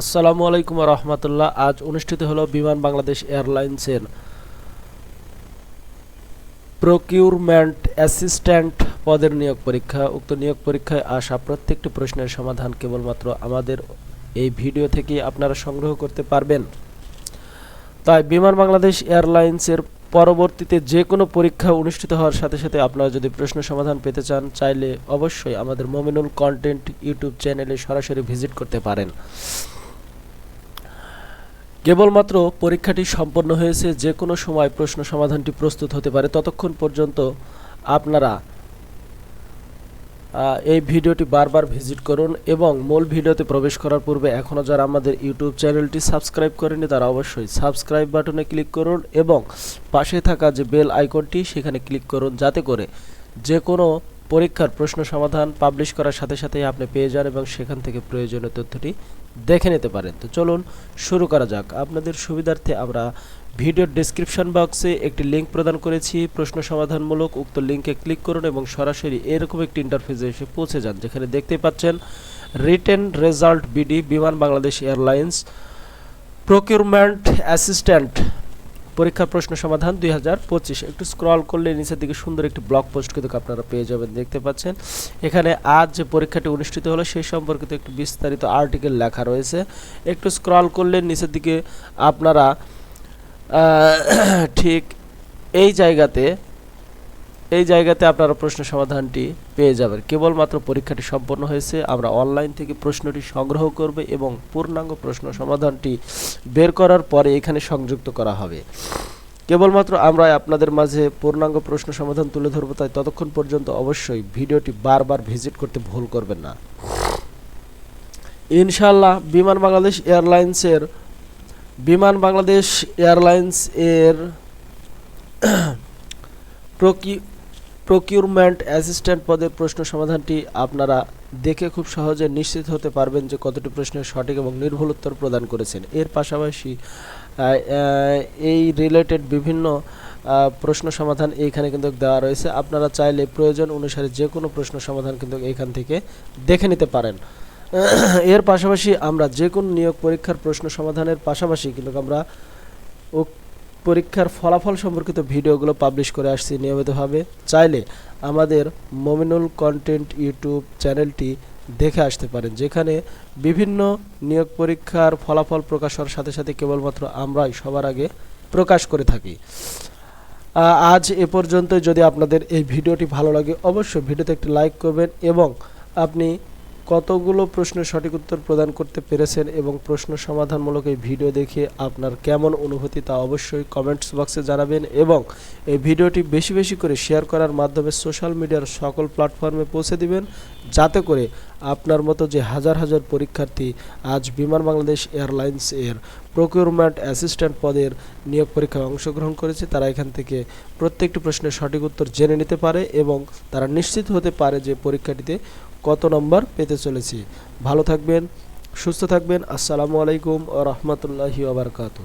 আসসালামু আলাইকুম রহমতুল্লাহ। আজ অনুষ্ঠিত হলো বিমান বাংলাদেশ এয়ারলাইন্সের প্রকিউরমেন্ট অ্যাসিস্ট্যান্ট পদের নিয়োগ পরীক্ষা। উক্ত নিয়োগ পরীক্ষায় আসা প্রত্যেকটি প্রশ্নের সমাধান কেবলমাত্র আমাদের এই ভিডিও থেকে আপনারা সংগ্রহ করতে পারবেন। তাই বিমান বাংলাদেশ এয়ারলাইন্সের পরবর্তীতে যে কোনো পরীক্ষা অনুষ্ঠিত হওয়ার সাথে সাথে আপনারা যদি প্রশ্ন সমাধান পেতে চান, চাইলে অবশ্যই আমাদের মমিনুল কন্টেন্ট ইউটিউব চ্যানেলে সরাসরি ভিজিট করতে পারেন। কেবলমাত্র পরীক্ষাটি সম্পন্ন হয়েছে যে কোনো সময় প্রশ্ন সমাধানটি প্রস্তুত হতে পারে। ততক্ষণ পর্যন্ত আপনারা এই ভিডিওটি বারবার ভিজিট করুন এবং মূল ভিডিওতে প্রবেশ করার পূর্বে এখনও যারা আমাদের ইউটিউব চ্যানেলটি সাবস্ক্রাইব করেনি তারা অবশ্যই সাবস্ক্রাইব বাটনে ক্লিক করুন এবং পাশে থাকা যে বেল আইকনটি, সেখানে ক্লিক করুন। যাতে করে যে কোনো পরীক্ষার প্রশ্ন সমাধান পাবলিশ করার সাথে সাথেই আপনি পেয়ে যান এবং সেখান থেকে প্রয়োজনীয় তথ্যটি দেখে নিতে পারেন। তো চলুন শুরু করা যাক। আপনাদের সুবিধার্থে আমরা ভিডিওর ডেসক্রিপশন বক্সে একটি লিংক প্রদান করেছি। প্রশ্ন সমাধানমূলক উক্ত লিংকে ক্লিক করুন এবং সরাসরি এরকম একটি ইন্টারফেসে এসে পৌঁছে যান, যেখানে দেখতে পাচ্ছেন রিটেন রেজাল্ট বিডি বিমান বাংলাদেশ এয়ারলাইন্স প্রকিউরমেন্ট অ্যাসিস্ট্যান্ট পরীক্ষার প্রশ্ন সমাধান দুই হাজার পঁচিশ। একটু স্ক্রল করলে নিচের দিকে সুন্দর একটি ব্লগ পোস্ট কিন্তু আপনারা পেয়ে যাবেন, দেখতে পাচ্ছেন। এখানে আজ যে পরীক্ষাটি অনুষ্ঠিত হলো সেই সম্পর্কিত একটি বিস্তারিত আর্টিকেল লেখা রয়েছে। একটু স্ক্রল করলে নিচের দিকে আপনারা ঠিক এই জায়গাতে এই জায়গাতে আপনারা প্রশ্ন সমাধানটি পেয়ে যাবেন। কেবলমাত্র পরীক্ষাটি সম্পন্ন হয়েছে, আমরা অনলাইন থেকে প্রশ্নটি সংগ্রহ করবে এবং পূর্ণাঙ্গ প্রশ্ন সমাধানটি বের করার পরে এখানে সংযুক্ত করা হবে। কেবলমাত্র আমরা আপনাদের মাঝে পূর্ণাঙ্গ প্রশ্ন সমাধান তুলে ধরবো, তাই ততক্ষণ পর্যন্ত অবশ্যই ভিডিওটি বারবার ভিজিট করতে ভুল করবেন না। ইনশাল্লাহ বিমান বাংলাদেশ এয়ারলাইন্সের, বিমান বাংলাদেশ এয়ারলাইন্স এর প্রকি প্রকিউরমেন্ট অ্যাসিস্ট্যান্ট পদের প্রশ্ন সমাধানটি আপনারা দেখে খুব সহজে নিশ্চিত হতে পারবেন যে কতটি প্রশ্নের সঠিক এবং নির্ভুল উত্তর প্রদান করেছেন। এর পাশাপাশি এই রিলেটেড বিভিন্ন প্রশ্ন সমাধান এইখানে কিন্তু দেওয়া রয়েছে। আপনারা চাইলে প্রয়োজন অনুসারে যে কোনো প্রশ্ন সমাধান কিন্তু এইখান থেকে দেখে নিতে পারেন। এর পাশাপাশি আমরা যে কোনো নিয়োগ পরীক্ষার প্রশ্ন সমাধানের পাশাপাশি কিন্তু আমরা পরীক্ষার ফলাফল সম্পর্কিত ভিডিওগুলো পাবলিশ করে আসছি নিয়মিতভাবে। চাইলে আমাদের মমিনুল কন্টেন্ট ইউটিউব চ্যানেলটি দেখে আসতে পারেন, যেখানে বিভিন্ন নিয়োগ পরীক্ষার ফলাফল প্রকাশ হওয়ার সাথে সাথে কেবলমাত্র আমরাই সবার আগে প্রকাশ করে থাকি। আজ এ পর্যন্ত যদি আপনাদের এই ভিডিওটি ভালো লাগে, অবশ্যই ভিডিওতে একটি লাইক করবেন এবং আপনি কতগুলো প্রশ্নের সঠিক উত্তর প্রদান করতে পেরেছেন এবং প্রশ্ন সমাধানমূলক এই ভিডিও দেখে আপনার কেমন অনুভূতি তা অবশ্যই কমেন্টস বক্সে জানাবেন এবং এই ভিডিওটি বেশি বেশি করে শেয়ার করার মাধ্যমে সোশ্যাল মিডিয়ার সকল প্ল্যাটফর্মে পৌঁছে দিবেন। যাতে করে আপনার মতো যে হাজার হাজার পরীক্ষার্থী আজ বিমান বাংলাদেশ এয়ারলাইন্স এর প্রকিউরমেন্ট অ্যাসিস্ট্যান্ট পদের নিয়োগ পরীক্ষায় অংশগ্রহণ করেছে, তারা এখান থেকে প্রত্যেকটি প্রশ্নের সঠিক উত্তর জেনে নিতে পারে এবং তারা নিশ্চিত হতে পারে যে পরীক্ষাটিতে কত নম্বর পেতে চলেছি। ভালো থাকবেন সুস্থ থাকবেন। আসসালামু আলাইকুম ও রহমতুল্লাহি ওবরকাতু